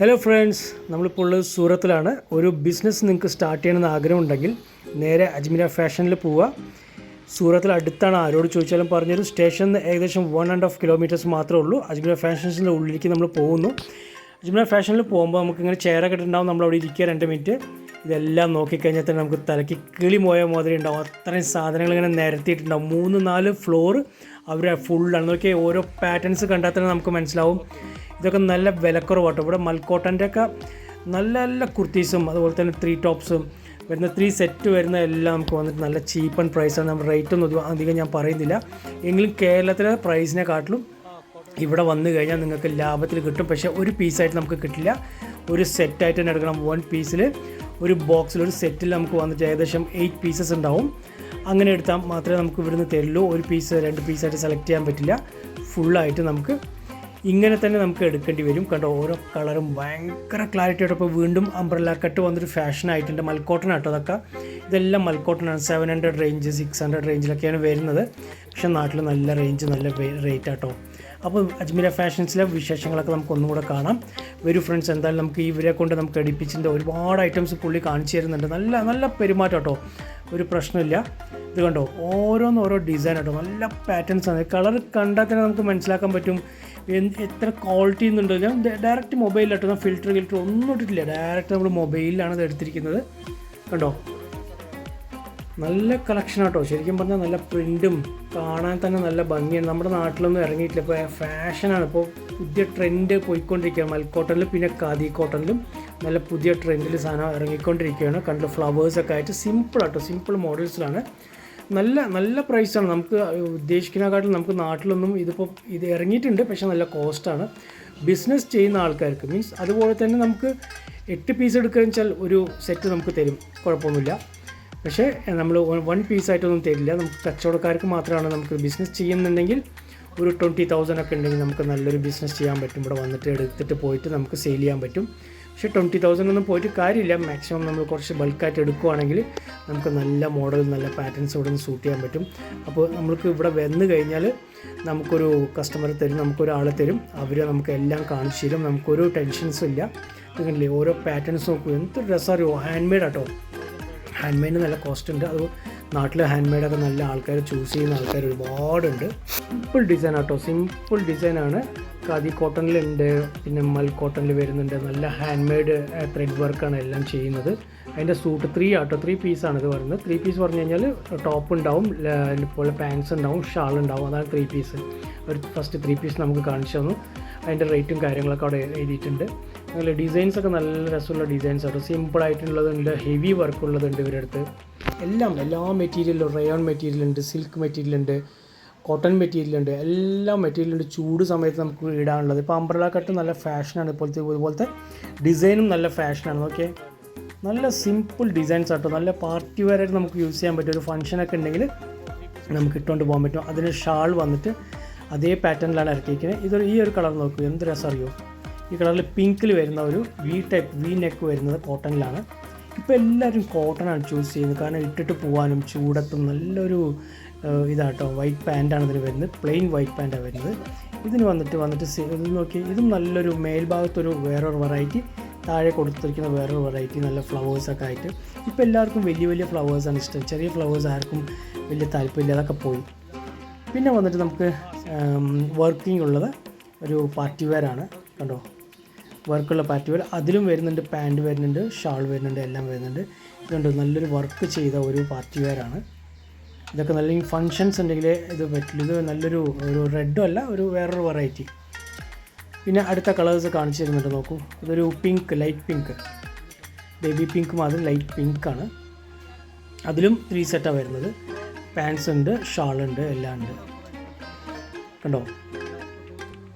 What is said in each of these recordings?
Hello friends നമ്മളിപ്പോൾ ഉള്ളത് സൂറത്തിലാണ്. ഒരു ബിസിനസ് നിങ്ങൾക്ക് സ്റ്റാർട്ട് ചെയ്യണമെന്ന് ആഗ്രഹമുണ്ടെങ്കിൽ നേരെ അജ്മീര ഫാഷനിൽ പോവുക. സൂറത്തിൽ അടുത്താണ് ആരോട് ചോദിച്ചാലും പറഞ്ഞൊരു സ്റ്റേഷനിൽ ഏകദേശം വൺ ആൻഡ് ഹാഫ് കിലോമീറ്റേഴ്സ് മാത്രമേ ഉള്ളൂ. അജ്മീര ഫാഷൻസിന്റെ ഉള്ളിലേക്ക് നമ്മൾ പോകുന്നു. അജ്മീര ഫാഷനിൽ പോകുമ്പോൾ നമുക്ക് ഇങ്ങനെ ചെയറൊക്കെ ഇട്ടുണ്ടാവും നമ്മൾ അവിടെ ഇരിക്കുക രണ്ട് മിനിറ്റ് ഇതെല്ലാം നോക്കിക്കഴിഞ്ഞാൽ തന്നെ നമുക്ക് തലയ്ക്ക് കിളി പോയ മാതിരി ഉണ്ടാവും. അത്രയും സാധനങ്ങൾ ഇങ്ങനെ നിരത്തിയിട്ടുണ്ടാവും. മൂന്ന് നാല് ഫ്ലോർ അവർ ഫുള്ളാണ് നോക്കിയാൽ ഓരോ പാറ്റേൺസ് കണ്ടാൽ തന്നെ നമുക്ക് മനസ്സിലാവും. ഇതൊക്കെ നല്ല വിലക്കുറവാട്ടോ ഇവിടെ മൽക്കോട്ടന്റെ ഒക്കെ നല്ല നല്ല കുർത്തീസും അതുപോലെ തന്നെ ത്രീ ടോപ്സും വരുന്ന ത്രീ സെറ്റ് വരുന്ന എല്ലാം നമുക്ക് വന്നിട്ട് നല്ല ചീപ്പ് ആൻഡ് പ്രൈസാണ് നമ്മൾ റേറ്റ് ഒന്നും അധികം ഞാൻ പറയുന്നില്ല. എങ്കിലും കേരളത്തിലെ പ്രൈസിനെ കാട്ടിലും ഇവിടെ വന്നു കഴിഞ്ഞാൽ നിങ്ങൾക്ക് ലാഭത്തിൽ കിട്ടും. പക്ഷേ ഒരു പീസായിട്ട് നമുക്ക് കിട്ടില്ല. ഒരു സെറ്റായിട്ട് തന്നെ എടുക്കണം. വൺ പീസിൽ ഒരു ബോക്സിൽ ഒരു സെറ്റിൽ നമുക്ക് വന്നിട്ട് ഏകദേശം എയ്റ്റ് പീസസ് ഉണ്ടാവും. അങ്ങനെ എടുത്താൽ മാത്രമേ നമുക്ക് ഇവിടുന്ന് തരുള്ളൂ ഒരു പീസ് രണ്ട് പീസായിട്ട് സെലക്ട് ചെയ്യാൻ പറ്റില്ല. ഫുള്ളായിട്ട് നമുക്ക് ഇങ്ങനെ തന്നെ നമുക്ക് എടുക്കേണ്ടി വരും. കണ്ടോ ഓരോ കളറും ഭയങ്കര ക്ലാരിറ്റിയോടെ ഇപ്പോൾ വീണ്ടും അംബ്രല്ല കട്ട് വന്നൊരു ഫാഷൻ ആയിട്ടുണ്ട്. മൽക്കോട്ടൺ ആട്ടോ അതൊക്കെ. ഇതെല്ലാം മൽക്കോട്ടനാണ്. Seven hundred range six hundred റേഞ്ചിലൊക്കെയാണ് വരുന്നത്. പക്ഷേ നാട്ടിൽ നല്ല റേഞ്ച് നല്ല റേറ്റ് ആട്ടോ അപ്പോൾ അജ്മീര ഫാഷൻസിലെ വിശേഷങ്ങളൊക്കെ നമുക്ക് ഒന്നുകൂടെ കാണാം. വരൂ ഫ്രണ്ട്സ് എന്തായാലും നമുക്ക് ഇവരെ കൊണ്ട് നമുക്ക് എടുപ്പിച്ചിന്റെ ഒരുപാട് ഐറ്റംസ് പുള്ളി കാണിച്ചു തരുന്നുണ്ട്. നല്ല നല്ല പെരുമാറ്റം കേട്ടോ. ഒരു പ്രശ്നമില്ല. ഇത് കണ്ടോ? ഓരോന്ന് ഓരോ ഡിസൈൻ കേട്ടോ. നല്ല പാറ്റേൺസ് ആണ്. കളർ കണ്ടാൽ തന്നെ നമുക്ക് മനസ്സിലാക്കാൻ പറ്റും. എത്ര ക്വാളിറ്റി എന്നുണ്ടോ. ഞാൻ ഡയറക്റ്റ് മൊബൈലിലാട്ടോ ഫിൽറ്റർ ഫിൽറ്റർ ഒന്നും ഇട്ടിട്ടില്ല. ഡയറക്റ്റ് നമ്മൾ മൊബൈലിലാണ് ഇത് എടുത്തിരിക്കുന്നത്. കണ്ടോ? നല്ല കളക്ഷൻ ആട്ടോ. ശരിക്കും പറഞ്ഞാൽ നല്ല പ്രിന്റും കാണാൻ തന്നെ നല്ല ഭംഗിയാണ്. നമ്മുടെ നാട്ടിലൊന്നും ഇറങ്ങിയിട്ടില്ല. ഇപ്പോൾ ഫാഷനാണ് ഇപ്പോൾ പുതിയ ട്രെൻഡ് പോയിക്കൊണ്ടിരിക്കുകയാണ്. മൽക്കോട്ടണിലും പിന്നെ ഖാദി കോട്ടണിലും നല്ല പുതിയ ട്രെൻഡിൽ സാധനം ഇറങ്ങിക്കൊണ്ടിരിക്കുകയാണ്. കണ്ട് ഫ്ലവേഴ്സൊക്കെ ആയിട്ട് സിമ്പിൾ ആട്ടോ. സിമ്പിൾ മോഡൽസിലാണ് നല്ല നല്ല പ്രൈസാണ് നമുക്ക് ഉദ്ദേശിക്കുന്നതിനെക്കാട്ടിലും നമുക്ക് നാട്ടിലൊന്നും ഇതിപ്പോൾ ഇത് ഇറങ്ങിയിട്ടുണ്ട്. പക്ഷേ നല്ല കോസ്റ്റാണ് ബിസിനസ് ചെയ്യുന്ന ആൾക്കാർക്ക് മീൻസ് അതുപോലെ തന്നെ നമുക്ക് എട്ട് പീസ് എടുക്കുക വെച്ചാൽ ഒരു സെറ്റ് നമുക്ക് തരും. കുഴപ്പമൊന്നുമില്ല. പക്ഷേ നമ്മൾ വൺ പീസായിട്ടൊന്നും തരില്ല. നമുക്ക് കച്ചവടക്കാർക്ക് മാത്രമാണ് നമുക്ക് ബിസിനസ് ചെയ്യുന്നുണ്ടെങ്കിൽ ഒരു ട്വന്റി തൗസൻഡ് ഒക്കെ ഉണ്ടെങ്കിൽ നമുക്ക് നല്ലൊരു ബിസിനസ് ചെയ്യാൻ പറ്റും. ഇവിടെ വന്നിട്ട് എടുത്തിട്ട് പോയിട്ട് നമുക്ക് സെയിൽ ചെയ്യാൻ പറ്റും. പക്ഷേ ട്വന്റി തൗസൻഡ് ഒന്നും പോയിട്ട് കാര്യമില്ല. മാക്സിമം നമ്മൾ കുറച്ച് ബൾക്കായിട്ട് എടുക്കുകയാണെങ്കിൽ നമുക്ക് നല്ല മോഡൽ നല്ല പാറ്റേൺസ് ഇവിടെ നിന്ന് സൂട്ട് ചെയ്യാൻ പറ്റും. അപ്പോൾ നമ്മൾക്ക് ഇവിടെ വന്നു കഴിഞ്ഞാൽ നമുക്കൊരു കസ്റ്റമർ തരും നമുക്കൊരാളെ തരും. അവർ നമുക്ക് എല്ലാം കാണിച്ചു തരും. നമുക്കൊരു ടെൻഷൻസും ഇല്ല. ഇതുകണ്ടില്ലേ ഓരോ പാറ്റേൺസ് നോക്കും. എന്ത് ഡ്രസ്സറിയോ ഹാൻഡ് മെയ്ഡ് ആട്ടോ. ഹാൻഡ് മെയ്ഡിന് നല്ല കോസ്റ്റ് ഉണ്ട്. അത് നാട്ടിൽ ഹാൻഡ് മെയ്ഡൊക്കെ നല്ല ആൾക്കാർ ചൂസ് ചെയ്യുന്ന ആൾക്കാർ ഒരുപാടുണ്ട്. സിമ്പിൾ ഡിസൈൻ ആട്ടോ. സിമ്പിൾ ഡിസൈൻ ആണ്. ഖാദി കോട്ടണിലുണ്ട്. പിന്നെ മൽ കോട്ടണിൽ വരുന്നുണ്ട്. നല്ല ഹാൻഡ് മെയ്ഡ് ത്രെഡ് വർക്കാണ് എല്ലാം ചെയ്യുന്നത്. അതിന്റെ സൂട്ട് ത്രീ ആട്ടോ. ത്രീ പീസാണ് ഇത് പറയുന്നത് ത്രീ പീസ് പറഞ്ഞു കഴിഞ്ഞാൽ ടോപ്പ് ഉണ്ടാവും. പോലെ പാൻസ് ഉണ്ടാവും. ഷാൾ ഉണ്ടാവും. അതാണ് ത്രീ പീസ് ഒരു ഫസ്റ്റ് ത്രീ പീസ് നമുക്ക് കാണിച്ചു തന്നു. അതിന്റെ റേറ്റും കാര്യങ്ങളൊക്കെ അവിടെ എഴുതിയിട്ടുണ്ട്. നല്ല ഡിസൈൻസ് ഒക്കെ നല്ല രസമുള്ള ഡിസൈൻസ് ആണ്. സിമ്പിൾ ആയിട്ടുള്ളതുണ്ട് ഹെവി വർക്ക് ഉള്ളതുണ്ട് ഇവരുടെ അടുത്ത്. എല്ലാം എല്ലാ മെറ്റീരിയലും റയോൺ മെറ്റീരിയൽ ഉണ്ട് സിൽക്ക് മെറ്റീരിയൽ ഉണ്ട് കോട്ടൺ മെറ്റീരിയൽ ഉണ്ട് എല്ലാ മെറ്റീരിയൽ ഉണ്ട് ചൂട് സമയത്ത് നമുക്ക് ഇടാനുള്ളത്. ഇപ്പോൾ അംബ്രല കട്ട് നല്ല ഫാഷനാണ് ഇപ്പോഴത്തെ ഇതുപോലത്തെ ഡിസൈനും നല്ല ഫാഷനാണ് ഓക്കെ നല്ല സിമ്പിൾ ഡിസൈൻസ് ആട്ടോ. നല്ല പാർട്ടി വെയറായിട്ട് നമുക്ക് യൂസ് ചെയ്യാൻ പറ്റും ഒരു ഫംഗ്ഷനൊക്കെ ഉണ്ടെങ്കിൽ നമുക്ക് ഇട്ടുകൊണ്ട് പോകാൻ പറ്റും. അതിന് ഷാൾ വന്നിട്ട് അതേ പാറ്റേണിലാണ് ഇറക്കിയിരിക്കുന്നത്. ഇതൊരു ഈ ഒരു കളർ നോക്കൂ. എന്ത് രസം അറിയോ? ഈ കളറിൽ പിങ്കിൽ വരുന്ന ഒരു വി ടൈപ്പ് വി നെക്ക് വരുന്നത് കോട്ടണിലാണ്. ഇപ്പോൾ എല്ലാവരും കോട്ടണാണ് ചൂസ് ചെയ്യുന്നത്. കാരണം ഇട്ടിട്ട് പോകാനും ചൂടത്തും നല്ലൊരു ഇതാട്ടോ. വൈറ്റ് പാന്റാണ് ഇതിന് വരുന്നത്. പ്ലെയിൻ വൈറ്റ് പാന്റാണ് വരുന്നത്. ഇതിന് വന്നിട്ട് വന്നിട്ട് ഇത് നോക്കി ഇതും നല്ലൊരു മേൽഭാഗത്തൊരു വേറൊരു വെറൈറ്റി താഴെ കൊടുത്തിരിക്കുന്ന വേറൊരു വെറൈറ്റി നല്ല ഫ്ലവേഴ്സൊക്കെ ആയിട്ട്. ഇപ്പോൾ എല്ലാവർക്കും വലിയ വലിയ ഫ്ലവേഴ്സാണ് ഇഷ്ടം. ചെറിയ ഫ്ലവേഴ്സ് ആർക്കും വലിയ താല്പര്യമില്ല. അതൊക്കെ പോയി. പിന്നെ വന്നിട്ട് നമുക്ക് വർക്കിംഗ് ഉള്ളത് ഒരു പാർട്ടി വെയറാണ് കണ്ടോ? വർക്കുള്ള വെയർ അതിലും വരുന്നുണ്ട് പാന്റ് വരുന്നുണ്ട് ഷാൾ വരുന്നുണ്ട് എല്ലാം വരുന്നുണ്ട്. ഇതുണ്ട് നല്ലൊരു വർക്ക് ചെയ്ത ഒരു പാർട്ടി വെയർ ആണ് ഇതൊക്കെ നല്ല ഫങ്ഷൻസ് ഉണ്ടെങ്കിൽ ഇത് പറ്റില്ല. ഇത് നല്ലൊരു ഒരു റെഡും അല്ല ഒരു വേറൊരു വെറൈറ്റി പിന്നെ അടുത്ത കളേഴ്സ് കാണിച്ചു തരുന്നുണ്ട് നോക്കൂ. ഇതൊരു pink light pink baby pink മാത്രം ലൈറ്റ് പിങ്ക് ആണ്. അതിലും ത്രീ സെറ്റാണ് വരുന്നത്. പാൻസ് ഉണ്ട് ഷാൾ ഉണ്ട് എല്ലാം ഉണ്ട്. കണ്ടോ?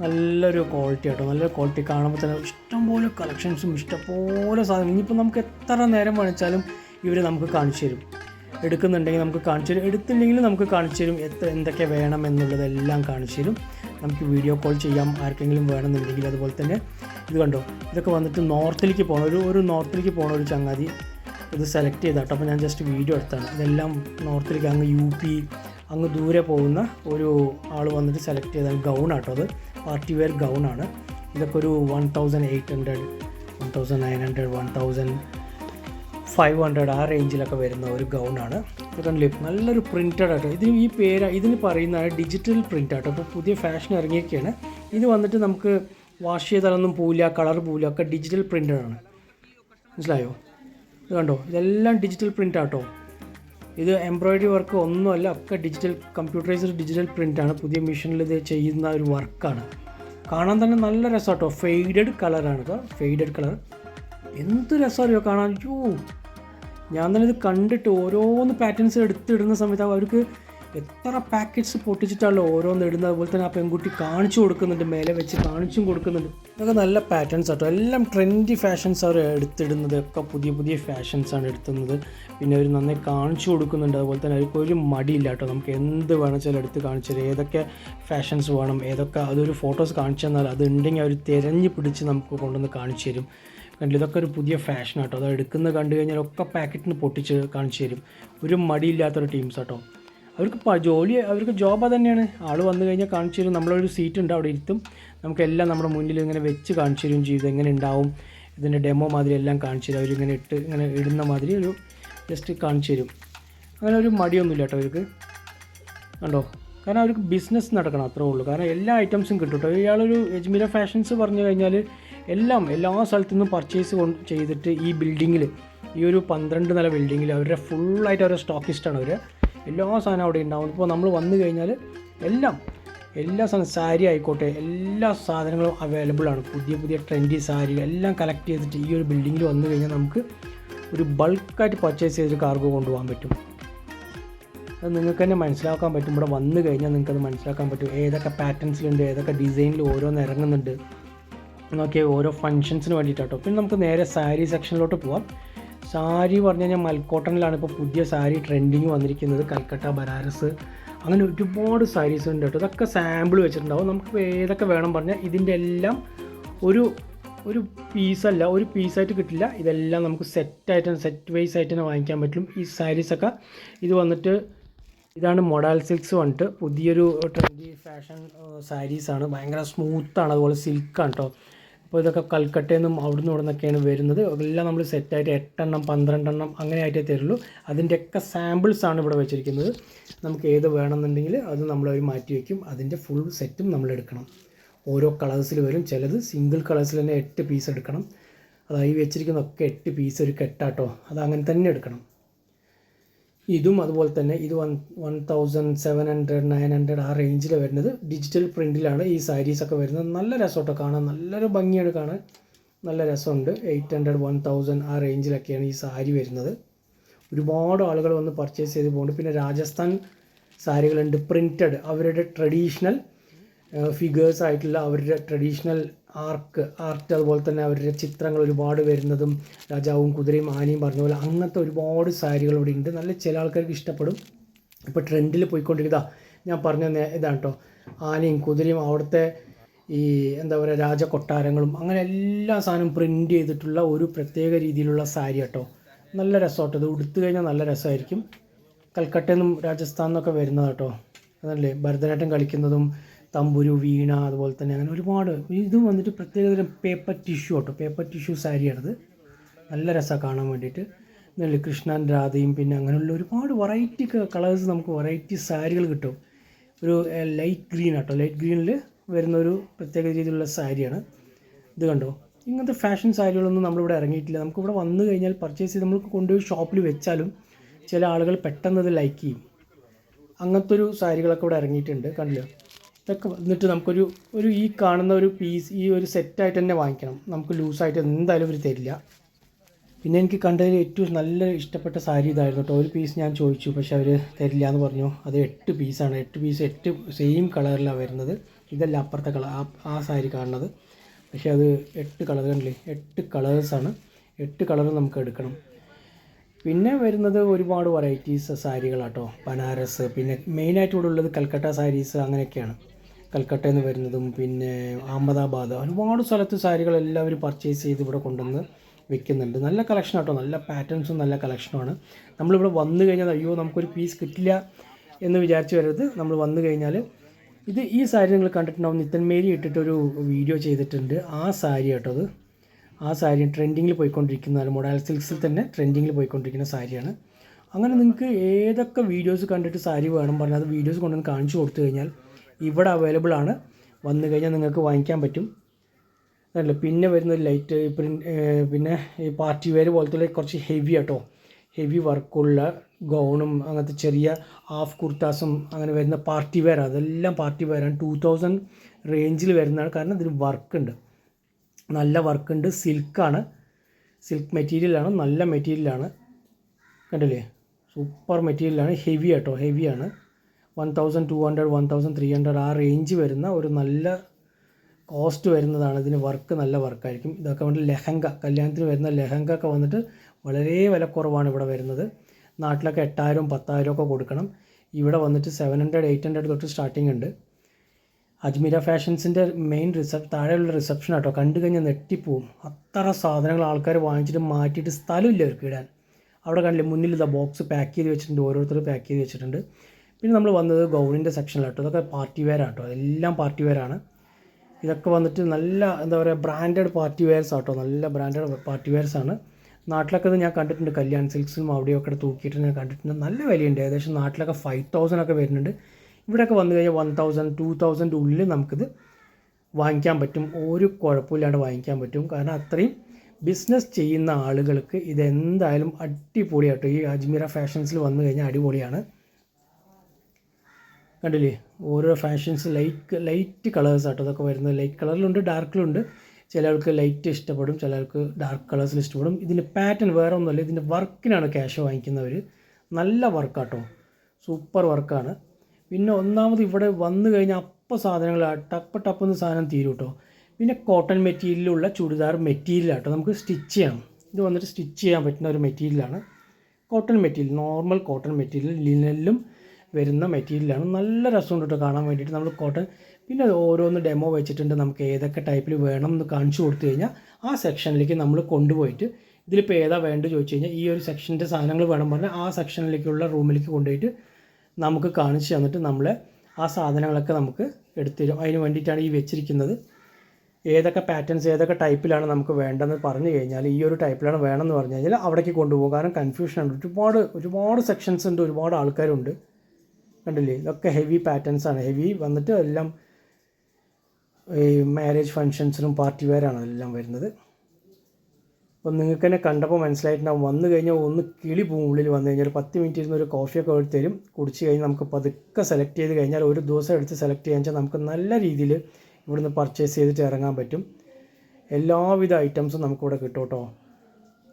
നല്ലൊരു ക്വാളിറ്റി കേട്ടോ നല്ലൊരു ക്വാളിറ്റി കാണുമ്പോൾ തന്നെ ഇഷ്ടംപോലെ കളക്ഷൻസും ഇഷ്ടംപോലെ സാധനം ഇനിയിപ്പോൾ നമുക്ക് എത്ര നേരം വേണിച്ചാലും ഇവർ നമുക്ക് കാണിച്ചു തരും. എടുക്കുന്നുണ്ടെങ്കിൽ നമുക്ക് കാണിച്ചു തരും. എടുത്തില്ലെങ്കിൽ നമുക്ക് കാണിച്ചു തരും. എത്ര എന്തൊക്കെ വേണം എന്നുള്ളതെല്ലാം കാണിച്ചു തരും. നമുക്ക് വീഡിയോ കോൾ ചെയ്യാം. ആർക്കെങ്കിലും വേണമെന്നുണ്ടെങ്കിൽ അതുപോലെ തന്നെ. ഇത് കണ്ടോ? ഇതൊക്കെ വന്നിട്ട് നോർത്തിലേക്ക് പോകണം ഒരു ഒരു നോർത്തിലേക്ക് പോകണ ഒരു ചങ്ങാതി ഇത് സെലക്ട് ചെയ്താട്ടോ. അപ്പോൾ ഞാൻ ജസ്റ്റ് വീഡിയോ എടുത്താണ്. ഇതെല്ലാം നോർത്തിലേക്ക് അങ്ങ് യു പി അങ്ങ് ദൂരെ പോകുന്ന ഒരു ആൾ വന്നിട്ട് സെലക്ട് ചെയ്ത ഗൗൺ ആട്ടോ അത്. പാർട്ടി വെയർ ഗൗൺ ആണ് ഇതൊക്കെ ഒരു one thousand eight hundred one thousand nine hundred one thousand five hundred ആ റേഞ്ചിലൊക്കെ വരുന്ന ഒരു ഗൗണാണ്. കണ്ടില്ലേ? നല്ലൊരു പ്രിന്റഡ് ആട്ടോ. ഇതിന് ഈ പേര് ഇതിന് പറയുന്ന ഡിജിറ്റൽ പ്രിന്റ് ആട്ടോ. അപ്പോൾ പുതിയ ഫാഷൻ ഇറങ്ങിയൊക്കെയാണ് ഇത് വന്നിട്ട് നമുക്ക് വാഷ് ചെയ്താലൊന്നും പോവില്ല കളർ പോവില്ല ഒക്കെ ഡിജിറ്റൽ പ്രിന്റഡ് ആണ്. മനസ്സിലായോ? ഇത് കണ്ടോ? ഇതെല്ലാം ഡിജിറ്റൽ പ്രിന്റ് ആട്ടോ. ഇത് എംബ്രോയ്ഡറി വർക്ക് ഒന്നുമല്ല ഒക്കെ ഡിജിറ്റൽ കമ്പ്യൂട്ടറൈസ്ഡ് ഡിജിറ്റൽ പ്രിന്റാണ് പുതിയ മെഷീനിൽ ഇത് ചെയ്യുന്ന ഒരു വർക്കാണ് കാണാൻ തന്നെ നല്ല രസമാട്ടോ ഫെയ്ഡഡ് കളറാണ് കേട്ടോ ഫെയ്ഡഡ് കളർ എന്ത് രസമറിയോ കാണാൻ? യോ ഞാൻ തന്നെ ഇത് കണ്ടിട്ട് ഓരോന്ന് പാറ്റേൺസ് എടുത്തിടുന്ന സമയത്ത് അവർക്ക് എത്ര പാക്കറ്റ്സ് പൊട്ടിച്ചിട്ടാണല്ലോ ഓരോന്ന് ഇടുന്നത്? അതുപോലെ തന്നെ ആ പെൺകുട്ടി കാണിച്ചു കൊടുക്കുന്നുണ്ട് മേലെ വെച്ച് കാണിച്ചും കൊടുക്കുന്നുണ്ട്. ഇതൊക്കെ നല്ല പാറ്റേൺസ് ആട്ടോ. എല്ലാം ട്രെൻഡി ഫാഷൻസ് അവർ എടുത്തിടുന്നത്. ഒക്കെ പുതിയ പുതിയ ഫാഷൻസ് ആണ് എടുത്തുന്നത്. പിന്നെ അവർ നന്നായി കാണിച്ചു കൊടുക്കുന്നുണ്ട്. അതുപോലെ തന്നെ അവർക്ക് ഒരു മടിയില്ല കേട്ടോ. നമുക്ക് എന്ത് വേണമെച്ചാലും എടുത്ത് കാണിച്ചു തരും. ഏതൊക്കെ ഫാഷൻസ് വേണം? ഏതൊക്കെ അതൊരു ഫോട്ടോസ് കാണിച്ചു തന്നാൽ അത് ഉണ്ടെങ്കിൽ അവർ തിരഞ്ഞു പിടിച്ച് നമുക്ക് കൊണ്ടുവന്ന് കാണിച്ചു തരും. കണ്ടില്ല? ഇതൊക്കെ ഒരു പുതിയ ഫാഷൻ ആട്ടോ. അത് എടുക്കുന്നത് കണ്ടു കഴിഞ്ഞാൽ ഒക്കെ പാക്കറ്റിന് പൊട്ടിച്ച് കാണിച്ചു തരും. ഒരു മടിയില്ലാത്തൊരു ടീംസ് ആട്ടോ. അവർക്ക് ജോലി അവർക്ക് ജോബ് തന്നെയാണ് ആൾ വന്നു കഴിഞ്ഞാൽ കാണിച്ചു തരും. നമ്മളൊരു സീറ്റ് ഉണ്ട് അവിടെ ഇരുത്തും. നമുക്കെല്ലാം നമ്മുടെ മുന്നിൽ ഇങ്ങനെ വെച്ച് കാണിച്ചു തരും ചെയ്ത്. എങ്ങനെ ഉണ്ടാവും? ഇതിന്റെ ഡെമോ മാതിരി എല്ലാം കാണിച്ചു തരും. അവരിങ്ങനെ ഇട്ട് ഇങ്ങനെ ഇടുന്ന മാതിരി ഒരു ജസ്റ്റ് കാണിച്ചു തരും. അങ്ങനെ ഒരു മടിയൊന്നുമില്ല കേട്ടോ അവർക്ക് കണ്ടോ? കാരണം അവർക്ക് ബിസിനസ് നടക്കണം അത്രേ ഉള്ളൂ. കാരണം എല്ലാ ഐറ്റംസും കിട്ടും കേട്ടോ. ഇയാളൊരു എജ്മീര ഫാഷൻസ് പറഞ്ഞു കഴിഞ്ഞാൽ എല്ലാം എല്ലാ സ്ഥലത്തു നിന്നും പർച്ചേസ് കൊണ്ട് ചെയ്തിട്ട് ഈ ബിൽഡിങ്ങിൽ ഈ ഒരു പന്ത്രണ്ട് നില ബിൽഡിങ്ങിൽ അവരുടെ ഫുള്ളായിട്ട് അവരുടെ സ്റ്റോക്കിസ്റ്റാണ് അവർ എല്ലാ സാധനവും അവിടെ ഉണ്ടാവും. ഇപ്പോൾ നമ്മൾ വന്നു കഴിഞ്ഞാൽ എല്ലാം എല്ലാ സാധനം സാരി ആയിക്കോട്ടെ എല്ലാ സാധനങ്ങളും അവൈലബിൾ ആണ്. പുതിയ പുതിയ ട്രെൻഡി സാരി എല്ലാം കളക്ട് ചെയ്തിട്ട് ഈ ഒരു ബിൽഡിങ്ങിൽ വന്നു കഴിഞ്ഞാൽ നമുക്ക് ഒരു ബൾക്കായിട്ട് പർച്ചേസ് ചെയ്തിട്ട് കാർഗോ കൊണ്ടുപോകാൻ പറ്റും. അത് നിങ്ങൾക്ക് തന്നെ മനസ്സിലാക്കാൻ പറ്റും. ഇവിടെ വന്നു കഴിഞ്ഞാൽ നിങ്ങൾക്കത് മനസ്സിലാക്കാൻ പറ്റും. ഏതൊക്കെ പാറ്റേൺസിലുണ്ട് ഏതൊക്കെ ഡിസൈനിൽ ഓരോന്ന് ഇറങ്ങുന്നുണ്ട്. എന്നൊക്കെ ഓരോ ഫങ്ഷൻസിന് വേണ്ടിയിട്ടാട്ടോ. പിന്നെ നമുക്ക് നേരെ സാരി സെക്ഷനിലോട്ട് പോവാം. സാരി പറഞ്ഞു കഴിഞ്ഞാൽ മൽക്കോട്ടണിലാണ് ഇപ്പോൾ പുതിയ സാരി ട്രെൻഡിങ് വന്നിരിക്കുന്നത് കൽക്കട്ട ബനാറസ്. അങ്ങനെ ഒരുപാട് സാരീസ് ഉണ്ട് കേട്ടോ. ഇതൊക്കെ സാമ്പിൾ വെച്ചിട്ടുണ്ടാവും. നമുക്ക് ഏതൊക്കെ വേണം പറഞ്ഞാൽ ഇതിന്റെ എല്ലാം ഒരു ഒരു പീസല്ല ഒരു പീസായിട്ട് കിട്ടില്ല. ഇതെല്ലാം നമുക്ക് സെറ്റായിട്ട് സെറ്റ് വൈസ് ആയിട്ട് തന്നെ വാങ്ങിക്കാൻ പറ്റും. ഈ സാരീസൊക്കെ ഇത് വന്നിട്ട് ഇതാണ് മൊഡാൽ സിൽക്സ് വന്നിട്ട് പുതിയൊരു ട്രെൻഡി ഫാഷൻ സാരീസാണ് ഭയങ്കര സ്മൂത്താണ് അതുപോലെ സിൽക്കാണ് കേട്ടോ അപ്പോൾ ഇതൊക്കെ കൽക്കട്ടയിൽ നിന്നും അവിടുന്ന് ഇവിടെ നിന്നൊക്കെയാണ് വരുന്നത്. എല്ലാം നമ്മൾ സെറ്റായിട്ട് എട്ടെണ്ണം പന്ത്രണ്ടെണ്ണം അങ്ങനെ ആയിട്ടേ തരുള്ളൂ. അതിന്റെയൊക്കെ സാമ്പിൾസാണ് ഇവിടെ വെച്ചിരിക്കുന്നത്. നമുക്ക് ഏത് വേണമെന്നുണ്ടെങ്കിൽ അത് നമ്മൾ അവർ മാറ്റി വയ്ക്കും അതിന്റെ ഫുൾ സെറ്റും നമ്മൾ എടുക്കണം. ഓരോ കളേഴ്സിൽ വരും. ചിലത് സിംഗിൾ കളേഴ്സിൽ തന്നെ എട്ട് പീസ് എടുക്കണം. അതായി വെച്ചിരിക്കുന്നതൊക്കെ എട്ട് പീസ് ഒരു കെട്ടാട്ടോ. അത് അങ്ങനെ തന്നെ എടുക്കണം. ഇതും അതുപോലെ തന്നെ ഇത് one one thousand seven hundred nine hundred ആ റേഞ്ചിൽ വരുന്നത് ഡിജിറ്റൽ പ്രിന്റിലാണ് ഈ സാരീസൊക്കെ വരുന്നത് നല്ല രസമാട്ടോ കാണാൻ. നല്ലൊരു ഭംഗിയാണ് കാണാൻ. നല്ല രസമുണ്ട്. എയ്റ്റ് ഹൺഡ്രഡ് വൺ തൗസൻഡ് ആ റേഞ്ചിലൊക്കെയാണ് ഈ സാരി വരുന്നത്. ഒരുപാട് ആളുകൾ വന്ന് പർച്ചേസ് ചെയ്ത് പോകുന്നുണ്ട്. പിന്നെ രാജസ്ഥാൻ സാരികളുണ്ട്. പ്രിന്റഡ് അവരുടെ ട്രഡീഷണൽ ഫിഗേഴ്സ് ആയിട്ടുള്ള അവരുടെ ട്രഡീഷണൽ ആർക്ക് ആർട്ട് അതുപോലെ തന്നെ അവരുടെ ചിത്രങ്ങൾ ഒരുപാട് വരുന്നതും രാജാവും കുതിരയും ആനയും പറഞ്ഞ പോലെ അങ്ങനത്തെ ഒരുപാട് സാരികൾ ഇവിടെ ഉണ്ട്. നല്ല ചില ആൾക്കാർക്ക് ഇഷ്ടപ്പെടും. ഇപ്പോൾ ട്രെൻഡിൽ പോയിക്കൊണ്ടിരിക്കുക ഞാൻ പറഞ്ഞ ഇതാണ് കേട്ടോ ആനയും കുതിരയും അവിടുത്തെ ഈ എന്താ പറയുക രാജകൊട്ടാരങ്ങളും അങ്ങനെ എല്ലാ സാധനവും പ്രിന്റ് ചെയ്തിട്ടുള്ള ഒരു പ്രത്യേക രീതിയിലുള്ള സാരി കേട്ടോ നല്ല രസമാട്ടോ. ഇത് ഉടുത്തു കഴിഞ്ഞാൽ നല്ല രസമായിരിക്കും. കൽക്കട്ടയിൽ നിന്നും രാജസ്ഥാനിൽ നിന്നൊക്കെ വരുന്നത് കേട്ടോ അതല്ലേ? ഭരതനാട്യം കളിക്കുന്നതും തമ്പുരു വീണ അതുപോലെ തന്നെ അങ്ങനെ ഒരുപാട് ഇത് വന്നിട്ട് പ്രത്യേകതരം പേപ്പർ ടിഷ്യൂ കേട്ടോ പേപ്പർ ടിഷ്യൂ സാരിയാണത് നല്ല രസമാണ് കാണാൻ വേണ്ടിയിട്ട്. നല്ല കൃഷ്ണൻ രാധയും പിന്നെ അങ്ങനെയുള്ള ഒരുപാട് വെറൈറ്റി കളേഴ്സ് നമുക്ക് വെറൈറ്റി സാരികൾ കിട്ടും. ഒരു ലൈറ്റ് ഗ്രീൻ ആട്ടോ. ലൈറ്റ് ഗ്രീനിൽ വരുന്ന ഒരു പ്രത്യേക രീതിയിലുള്ള സാരിയാണ്. ഇത് കണ്ടോ? ഇങ്ങനത്തെ ഫാഷൻ സാരികളൊന്നും നമ്മളിവിടെ ഇറങ്ങിയിട്ടില്ല. നമുക്കിവിടെ വന്നു കഴിഞ്ഞാൽ പർച്ചേസ് ചെയ്ത് നമുക്ക് കൊണ്ടുപോയി ഷോപ്പിൽ വെച്ചാലും ചില ആളുകൾ പെട്ടെന്ന് അത് ലൈക്ക് ചെയ്യും. അങ്ങനത്തെ ഒരു സാരികളൊക്കെ ഇവിടെ ഇറങ്ങിയിട്ടുണ്ട്. കണ്ടില്ലോ? ഇതൊക്കെ വന്നിട്ട് നമുക്കൊരു ഒരു ഈ കാണുന്ന ഒരു പീസ് ഈ ഒരു സെറ്റായിട്ട് തന്നെ വാങ്ങിക്കണം. നമുക്ക് ലൂസായിട്ട് എന്തായാലും ഇവർ തരില്ല. പിന്നെ എനിക്ക് കണ്ടതിൽ ഏറ്റവും നല്ല ഇഷ്ടപ്പെട്ട സാരി ഇതായിരുന്നു കേട്ടോ. ഒരു പീസ് ഞാൻ ചോദിച്ചു പക്ഷെ അവർ തരില്ല എന്ന് പറഞ്ഞു. അത് എട്ട് പീസാണ് എട്ട് പീസ് എട്ട് സെയിം കളറിലാണ് വരുന്നത്. ഇതല്ല അപ്പുറത്തെ കളർ ആ ആ സാരി കാണുന്നത്. പക്ഷേ അത് എട്ട് കളർ കണ്ടില്ലേ? എട്ട് കളേഴ്സാണ് എട്ട് കളർ നമുക്ക് എടുക്കണം. പിന്നെ വരുന്നത് ഒരുപാട് വെറൈറ്റീസ് സാരികളാട്ടോ ബനാറസ് പിന്നെ മെയിനായിട്ട് ഇവിടെ ഉള്ളത് കൽക്കട്ട സാരീസ് അങ്ങനെയൊക്കെയാണ്. കൽക്കട്ടയിൽ നിന്ന് വരുന്നതും പിന്നെ അഹമ്മദാബാദ് ഒരുപാട് സ്ഥലത്ത് സാരികൾ എല്ലാവരും പർച്ചേസ് ചെയ്ത് ഇവിടെ കൊണ്ടുവന്ന് വെക്കുന്നുണ്ട് നല്ല കളക്ഷൻ ആട്ടോ. നല്ല പാറ്റേൺസും നല്ല കളക്ഷനുമാണ് നമ്മളിവിടെ വന്നു കഴിഞ്ഞാൽ അയ്യോ നമുക്കൊരു പീസ് കിട്ടില്ല എന്ന് വിചാരിച്ച് വരരുത്. നമ്മൾ വന്നു കഴിഞ്ഞാൽ ഇത് ഈ സാരി നിങ്ങൾ കണ്ടിട്ടുണ്ടാവും. നിത്തൻമേരി ഇട്ടിട്ടൊരു വീഡിയോ ചെയ്തിട്ടുണ്ട്. ആ സാരി കേട്ടോ അത്. ആ സാരി ട്രെൻഡിങ്ങിൽ പോയിക്കൊണ്ടിരിക്കുന്നതാണ് മൊഡാൽ സിൽക്സിൽ തന്നെ ട്രെൻഡിങ്ങിൽ പോയിക്കൊണ്ടിരിക്കുന്ന സാരിയാണ്. അങ്ങനെ നിങ്ങൾക്ക് ഏതൊക്കെ വീഡിയോസ് കണ്ടിട്ട് സാരി വേണം പറഞ്ഞാൽ അത് വീഡിയോസ് കൊണ്ടുവന്ന് കാണിച്ചു കൊടുത്തു കഴിഞ്ഞാൽ ഇവിടെ അവൈലബിൾ ആണ്. വന്നു കഴിഞ്ഞാൽ നിങ്ങൾക്ക് വാങ്ങിക്കാൻ പറ്റും. അല്ല പിന്നെ വരുന്ന ലൈറ്റ് പിന്നെ ഈ പാർട്ടി വെയർ പോലത്തെ കുറച്ച് ഹെവി ആട്ടോ. ഹെവി വർക്കുള്ള ഗൗണും അങ്ങനത്തെ ചെറിയ ഹാഫ് കുർത്താസും അങ്ങനെ വരുന്ന പാർട്ടി വെയർ അതെല്ലാം പാർട്ടി വെയറാണ് ടു തൗസൻഡ് റേഞ്ചിൽ വരുന്നതാണ്. കാരണം ഇതിന് വർക്കുണ്ട് നല്ല വർക്കുണ്ട് സിൽക്കാണ് സിൽക്ക് മെറ്റീരിയലാണ് നല്ല മെറ്റീരിയലാണ് കണ്ടില്ലേ? സൂപ്പർ മെറ്റീരിയലാണ് ഹെവി ആട്ടോ. ഹെവിയാണ് one thousand two hundred one thousand three hundred ആ റേഞ്ച് വരുന്ന ഒരു നല്ല കോസ്റ്റ് വരുന്നതാണ്. ഇതിന് വർക്ക് നല്ല വർക്കായിരിക്കും ഇതൊക്കെ വന്നിട്ട് ലെഹങ്ക കല്യാണത്തിന് വരുന്ന ലെഹങ്ക ഒക്കെ വന്നിട്ട് വളരെ വിലക്കുറവാണ് ഇവിടെ വരുന്നത്. നാട്ടിലൊക്കെ എട്ടായിരം പത്തായിരം ഒക്കെ കൊടുക്കണം. ഇവിടെ വന്നിട്ട് സെവൻ ഹൺഡ്രഡ് എയ്റ്റ് ഹൺഡ്രഡ് തൊട്ട് സ്റ്റാർട്ടിംഗ് ഉണ്ട്. അജ്മീര ഫാഷൻസിന്റെ മെയിൻ റിസപ് താഴെയുള്ള റിസപ്ഷൻ ആട്ടോ. കണ്ടു കഴിഞ്ഞാൽ നെട്ടിപ്പോവും. അത്ര സാധനങ്ങൾ ആൾക്കാർ വാങ്ങിച്ചിട്ട് മാറ്റിയിട്ട് സ്ഥലമില്ല അവർക്ക് ഇടാൻ. അവിടെ കണ്ടില്ലേ മുന്നിൽ ഇതാ ബോക്സ് പാക്ക് ചെയ്ത് വെച്ചിട്ടുണ്ട് ഓരോരുത്തർ പാക്ക് ചെയ്ത് വെച്ചിട്ടുണ്ട്. പിന്നെ നമ്മൾ വന്നത് ഗൗണിന്റെ സെക്ഷനിലാട്ടോ. ഇതൊക്കെ പാർട്ടി വെയർ ആട്ടോ. അതെല്ലാം പാർട്ടി വെയർ ആണ്. ഇതൊക്കെ വന്നിട്ട് നല്ല എന്താ പറയുക ബ്രാൻഡഡ് പാർട്ടി വെയർസ് ആട്ടോ. നല്ല ബ്രാൻഡഡ് പാർട്ടി വെയർസ് ആണ്. നാട്ടിലൊക്കെ ഇത് ഞാൻ കണ്ടിട്ടുണ്ട്. കല്യാൺ സിൽക്സിലും അവിടെയൊക്കെ തൂക്കിയിട്ട് ഞാൻ കണ്ടിട്ടുണ്ട്. നല്ല വിലയുണ്ട്. ഏകദേശം നാട്ടിലൊക്കെ ഫൈവ് തൗസൻഡ് ഒക്കെ വരുന്നുണ്ട്. ഇവിടെയൊക്കെ വന്നു കഴിഞ്ഞാൽ വൺ തൗസൻഡ് ടു തൗസൻഡ് ഉള്ളിൽ നമുക്കിത് വാങ്ങിക്കാൻ പറ്റും. ഒരു കുഴപ്പമില്ലാണ്ട് വാങ്ങിക്കാൻ പറ്റും. കാരണം അത്രയും ബിസിനസ് ചെയ്യുന്ന ആളുകൾക്ക് ഇതെന്തായാലും അടിപൊളിയാട്ടോ. ഈ അജ്മീര ഫാഷൻസിൽ വന്നു കഴിഞ്ഞാൽ അടിപൊളിയാണ്. കണ്ടില്ലേ? ഓരോ ഫാഷൻസ് ലൈറ്റ് ലൈറ്റ് കളേഴ്സ് ആട്ടോ അതൊക്കെ വരുന്നത്. ലൈറ്റ് കളറിലുണ്ട് ഡാർക്കിലുണ്ട് ചില ആൾക്ക് ലൈറ്റ് ഇഷ്ടപ്പെടും ചില ആൾക്ക് ഡാർക്ക് കളേഴ്സിൽ ഇഷ്ടപ്പെടും. ഇതിന്റെ പാറ്റേൺ വേറെ ഒന്നുമല്ല. ഇതിന്റെ വർക്കിനാണ് ക്യാഷ് വാങ്ങിക്കുന്നവർ നല്ല വർക്കാട്ടോ സൂപ്പർ വർക്കാണ് പിന്നെ ഒന്നാമത് ഇവിടെ വന്നു കഴിഞ്ഞാൽ അപ്പോൾ സാധനങ്ങൾ ടപ്പ് ടപ്പെന്ന് സാധനം തീരും കേട്ടോ പിന്നെ കോട്ടൺ മെറ്റീരിയലുള്ള ചുരിദാർ മെറ്റീരിയലാട്ടോ നമുക്ക് സ്റ്റിച്ച് ചെയ്യാം. ഇത് വന്നിട്ട് സ്റ്റിച്ച് ചെയ്യാൻ പറ്റുന്ന ഒരു മെറ്റീരിയലാണ് cotton material normal cotton material ലിനലിലും വരുന്ന മെറ്റീരിയലാണ്. നല്ല രസമുണ്ട് കേട്ടോ കാണാൻ വേണ്ടിയിട്ട് നമ്മൾ കോട്ടൺ പിന്നെ ഓരോന്ന് ഡെമോ വെച്ചിട്ടുണ്ട്. നമുക്ക് ഏതൊക്കെ ടൈപ്പിൽ വേണം എന്ന് കാണിച്ചു കൊടുത്തു കഴിഞ്ഞാൽ ആ സെക്ഷനിലേക്ക് നമ്മൾ കൊണ്ടുപോയിട്ട് ഇതിലിപ്പോൾ ഏതാ വേണ്ടത് ചോദിച്ചു കഴിഞ്ഞാൽ ഈ ഒരു സെക്ഷന്റെ സാധനങ്ങൾ വേണം പറഞ്ഞാൽ ആ സെക്ഷനിലേക്കുള്ള റൂമിലേക്ക് കൊണ്ടുപോയിട്ട് നമുക്ക് കാണിച്ചു തന്നിട്ട് നമ്മളെ ആ സാധനങ്ങളൊക്കെ നമുക്ക് എടുത്തു തരും. അതിന് വേണ്ടിയിട്ടാണ് ഈ വെച്ചിരിക്കുന്നത്. ഏതൊക്കെ പാറ്റേൺസ് ഏതൊക്കെ ടൈപ്പിലാണ് നമുക്ക് വേണ്ടതെന്ന് പറഞ്ഞു കഴിഞ്ഞാൽ ഈ ഒരു ടൈപ്പിലാണ് വേണമെന്ന് പറഞ്ഞു കഴിഞ്ഞാൽ അവിടേക്ക് കൊണ്ടുപോകും കാരണം കൺഫ്യൂഷൻ ഉണ്ട് ഒരുപാട് ഒരുപാട് സെക്ഷൻസ് ഉണ്ട്. ഒരുപാട് ആൾക്കാരുണ്ട്. കണ്ടില്ലേ? ഇതൊക്കെ ഹെവി പാറ്റേൺസ് ആണ്. ഹെവി വന്നിട്ട് എല്ലാം ഈ മാരേജ് ഫങ്ഷൻസിനും പാർട്ടി വെയറാണ് എല്ലാം വരുന്നത്. അപ്പം നിങ്ങൾക്ക് തന്നെ കണ്ടപ്പോൾ മനസ്സിലായിട്ടുണ്ടാവും. വന്നു കഴിഞ്ഞാൽ ഒന്ന് കിളി പോകും ഉള്ളിൽ വന്നു കഴിഞ്ഞാൽ ഒരു പത്ത് മിനിറ്റ് ഇരുന്ന് ഒരു കോഫിയൊക്കെ എടുത്ത് തരും. കുടിച്ച് കഴിഞ്ഞാൽ നമുക്ക് പതുക്കെ സെലക്ട് ചെയ്ത് കഴിഞ്ഞാൽ ഒരു ദിവസം എടുത്ത് സെലക്ട് ചെയ്യാൻ വെച്ചാൽ നമുക്ക് നല്ല രീതിയിൽ ഇവിടുന്ന് പർച്ചേസ് ചെയ്തിട്ട് ഇറങ്ങാൻ പറ്റും. എല്ലാവിധ ഐറ്റംസും നമുക്കിവിടെ കിട്ടും കേട്ടോ.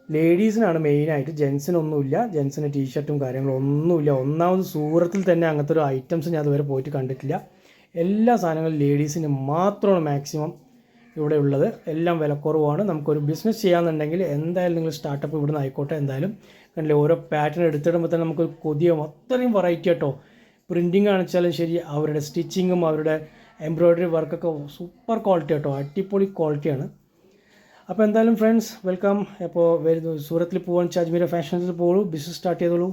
ലേഡീസിനാണ് മെയിനായിട്ട് ജെൻസിനൊന്നുമില്ല ജെൻസിന് ടീഷർട്ടും കാര്യങ്ങളും ഒന്നുമില്ല ഒന്നാമത് സൂറത്തിൽ തന്നെ അങ്ങനത്തെ ഒരു ഐറ്റംസ് ഞാൻ അതുവരെ പോയിട്ട് കണ്ടിട്ടില്ല. എല്ലാ സാധനങ്ങളും ലേഡീസിന് മാത്രമാണ് മാക്സിമം ഇവിടെ ഉള്ളത്. എല്ലാം വിലക്കുറവാണ്. നമുക്കൊരു ബിസിനസ് ചെയ്യാമെന്നുണ്ടെങ്കിൽ എന്തായാലും നിങ്ങൾ സ്റ്റാർട്ടപ്പ് ഇവിടുന്ന് ആയിക്കോട്ടെ എന്തായാലും. കണ്ടില്ലേ ഓരോ പാറ്റേൺ എടുത്തിടുമ്പോൾ തന്നെ നമുക്ക് കൊതിയോ അത്രയും വെറൈറ്റി കേട്ടോ പ്രിന്റിങ് കാണിച്ചാലും ശരി അവരുടെ സ്റ്റിച്ചിങ്ങും അവരുടെ എംബ്രോയ്ഡറി വർക്കൊക്കെ സൂപ്പർ ക്വാളിറ്റി കേട്ടോ അടിപൊളി ക്വാളിറ്റിയാണ് അപ്പോൾ എന്തായാലും ഫ്രണ്ട്സ് വെൽക്കം അപ്പോൾ സൂറത്തിൽ പോകാൻ അജ്മീര ഫാഷൻസിൽ പോകുള്ളൂ ബിസിനസ് സ്റ്റാർട്ട് ചെയ്തോളൂ.